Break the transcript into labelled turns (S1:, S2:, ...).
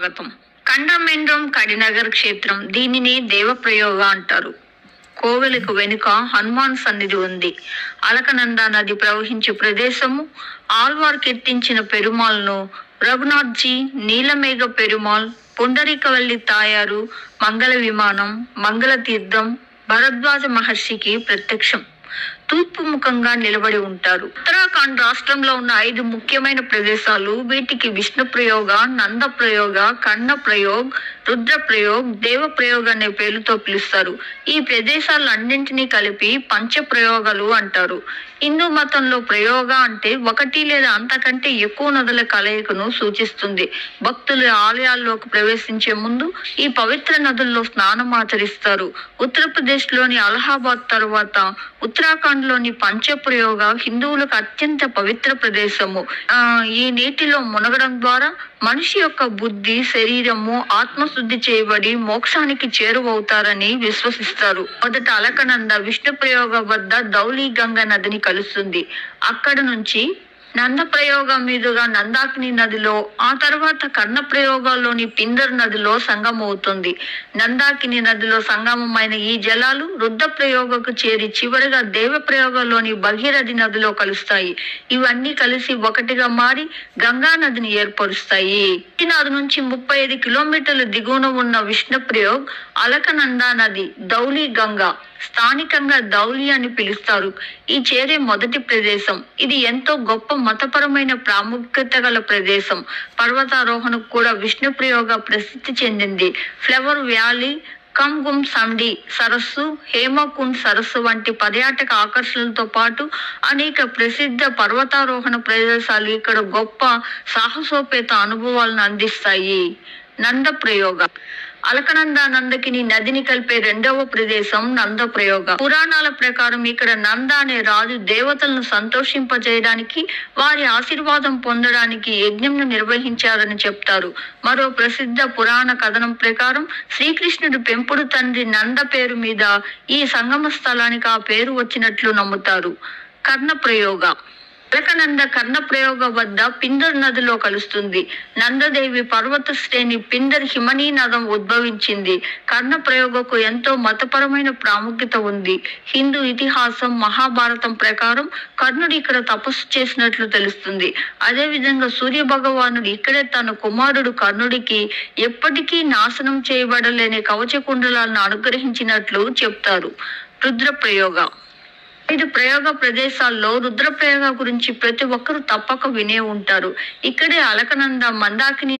S1: స్వాగతం కండమెండ్రం కడినగర్ క్షేత్రం దీనిని దేవప్రయోగ అంటారు. కోవెలకు వెనుక హనుమాన్ సన్నిధి ఉంది. అలకనంద నది ప్రవహించే ప్రదేశము ఆల్వార్ కీర్తించిన పెరుమాల్ను రఘునాథ్జీ నీలమేఘ పెరుమాల్ పుండరీకవల్లి తాయారు మంగళ విమానం మంగళ తీర్థం భరద్వాజ మహర్షికి ప్రత్యక్షం. తూర్పు ముఖంగా నిలబడి ఉంటారు. ఉత్తరాఖండ్ రాష్ట్రంలో ఉన్న ఐదు ముఖ్యమైన ప్రదేశాలు వీటికి విష్ణు ప్రయోగ నంద ప్రయోగ కన్న ప్రయోగ్ రుద్ర ప్రయోగ్ దేవ ప్రయోగ్ అనే పేరుతో పిలుస్తారు. ఈ ప్రదేశాలన్నింటినీ కలిపి పంచ ప్రయోగాలు అంటారు. హిందూ మతంలో ప్రయోగ అంటే ఒకటి లేదా అంతకంటే ఎక్కువ నదుల కలయికను సూచిస్తుంది. భక్తులు ఆలయాల్లోకి ప్రవేశించే ముందు ఈ పవిత్ర నదుల్లో స్నానం ఆచరిస్తారు. ఉత్తరప్రదేశ్లోని అలహాబాద్ తర్వాత ఉత్తరాఖండ్లోని పంచప్రయోగ హిందువులకు అత్యంత పవిత్ర ప్రదేశము. ఆ ఈ నీటిలో మునగడం ద్వారా మనిషి యొక్క బుద్ధి శరీరము ఆత్మశుద్ధి చేయబడి మోక్షానికి చేరువవుతారని విశ్వసిస్తారు. మొదట అలకనంద విష్ణు ప్రయోగ వద్ద దౌలి గంగ నదిని కలుస్తుంది. అక్కడ నుంచి నంద ప్రయోగం మీదుగా నందాకిని నదిలో ఆ తర్వాత కర్ణ ప్రయోగాల్లోని పిందర్ నదిలో సంగమవుతుంది. నందాకిని నదిలో సంగమమైన ఈ జలాలు రుద్ర ప్రయోగకు చేరి చివరిగా దేవ ప్రయోగంలోని భగీరథి నదిలో కలుస్తాయి. ఇవన్నీ కలిసి ఒకటిగా మారి గంగా నదిని ఏర్పరుస్తాయి. నది నుంచి ముప్పై ఐదు కిలోమీటర్ల దిగువన ఉన్న విష్ణు ప్రయోగ్ అలకనందా నది దౌలి గంగా స్థానికంగా దౌలి అని పిలుస్తారు. ఈ చేరే మొదటి ప్రదేశం. ఇది ఎంతో గొప్ప మతపరమైన ప్రాముఖ్యత గల ప్రదేశం. పర్వతారోహణకు కూడా విష్ణు ప్రయోగ ప్రసిద్ధి చెందింది. ఫ్లవర్ వ్యాలీ కంగుమ్ సండి సరస్సు హేమకుండ్ సరస్సు వంటి పర్యాటక ఆకర్షణలతో పాటు అనేక ప్రసిద్ధ పర్వతారోహణ ప్రదేశాలు ఇక్కడ గొప్ప సాహసోపేత అనుభవాలను అందిస్తాయి. నంద ప్రయోగం అలకనంద నందకిని నదిని కలిపే రెండవ ప్రదేశం నంద ప్రయోగ పురాణాల ప్రకారం ఇక్కడ నంద అనే రాజు దేవతలను సంతోషింపజేయడానికి వారి ఆశీర్వాదం పొందడానికి యజ్ఞంను నిర్వహించారని చెప్తారు. మరో ప్రసిద్ధ పురాణ కథనం ప్రకారం శ్రీకృష్ణుడు పెంపుడు తండ్రి నంద పేరు మీద ఈ సంగమ స్థలానికి ఆ పేరు వచ్చినట్లు నమ్ముతారు. కర్ణ ప్రయోగ అలకనంద కర్ణ ప్రయోగ వద్ద పిందర్ నదిలో కలుస్తుంది. నందదేవి పర్వత శ్రేణి పిందర్ హిమనీ నదం ఉద్భవించింది. కర్ణ ప్రయోగకు ఎంతో మతపరమైన ప్రాముఖ్యత ఉంది. హిందూ ఇతిహాసం మహాభారతం ప్రకారం కర్ణుడు ఇక్కడ తపస్సు చేసినట్లు తెలుస్తుంది. అదే విధంగా సూర్య భగవానుడు ఇక్కడే తన కుమారుడు కర్ణుడికి ఎప్పటికీ నాశనం చేయబడలేని కవచ కుండలాలను అనుగ్రహించినట్లు చెప్తారు. రుద్ర ప్రయోగం ఐదు ప్రయోగ ప్రదేశాల్లో రుద్రప్రయోగ గురించి ప్రతి ఒక్కరూ తప్పక వినే ఉంటారు. ఇక్కడే అలకనంద మందాకిని